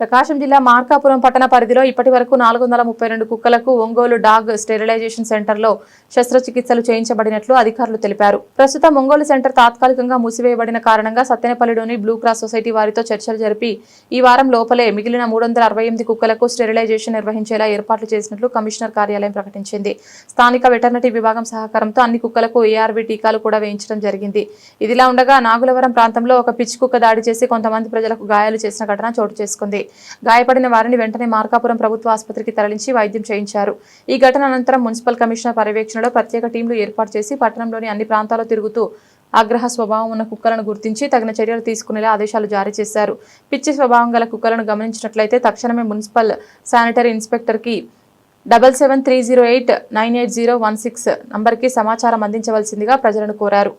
ప్రకాశం జిల్లా మార్కాపురం పట్టణ పరిధిలో ఇప్పటి వరకు నాలుగు వందల ముప్పై రెండు కుక్కలకు ఒంగోలు డాగ్ స్టెరిలైజేషన్ సెంటర్లో శస్త్రచికిత్సలు చేయించబడినట్లు అధికారులు తెలిపారు. ప్రస్తుతం ఒంగోలు సెంటర్ తాత్కాలికంగా మూసివేయబడిన కారణంగా సత్తెనపల్లిలోని బ్లూ క్రాస్ సొసైటీ వారితో చర్చలు జరిపి ఈ వారం లోపలే మిగిలిన మూడు వందల అరవై ఎనిమిది కుక్కలకు స్టెరిలైజేషన్ నిర్వహించేలా ఏర్పాట్లు చేసినట్లు కమిషనర్ కార్యాలయం ప్రకటించింది. స్థానిక వెటర్నరీ విభాగం సహకారంతో అన్ని కుక్కలకు ఏఆర్వి టీకాలు కూడా వేయించడం జరిగింది. ఇదిలా ఉండగా నాగులవరం ప్రాంతంలో ఒక పిచ్చి కుక్క దాడి చేసి కొంతమంది ప్రజలకు గాయాలు చేసిన ఘటన చోటు చేసుకుంది. గాయపడిన వారిని వెంటనే మార్కాపురం ప్రభుత్వ ఆసుపత్రికి తరలించి వైద్యం చేయించారు. ఈ ఘటన అనంతరం మున్సిపల్ కమిషనర్ పర్యవేక్షణలో ప్రత్యేక టీంలు ఏర్పాటు చేసి పట్టణంలోని అన్ని ప్రాంతాల్లో తిరుగుతూ ఆగ్రహ స్వభావం ఉన్న కుక్కలను గుర్తించి తగిన చర్యలు తీసుకునేలా ఆదేశాలు జారీ చేశారు. పిచ్చి స్వభావం గల కుక్కలను గమనించినట్లయితే తక్షణమే municipal sanitary ఇన్స్పెక్టర్కి double seven three zero eight nine eight zero one six నంబర్కి సమాచారం అందించవలసిందిగా ప్రజలను కోరారు.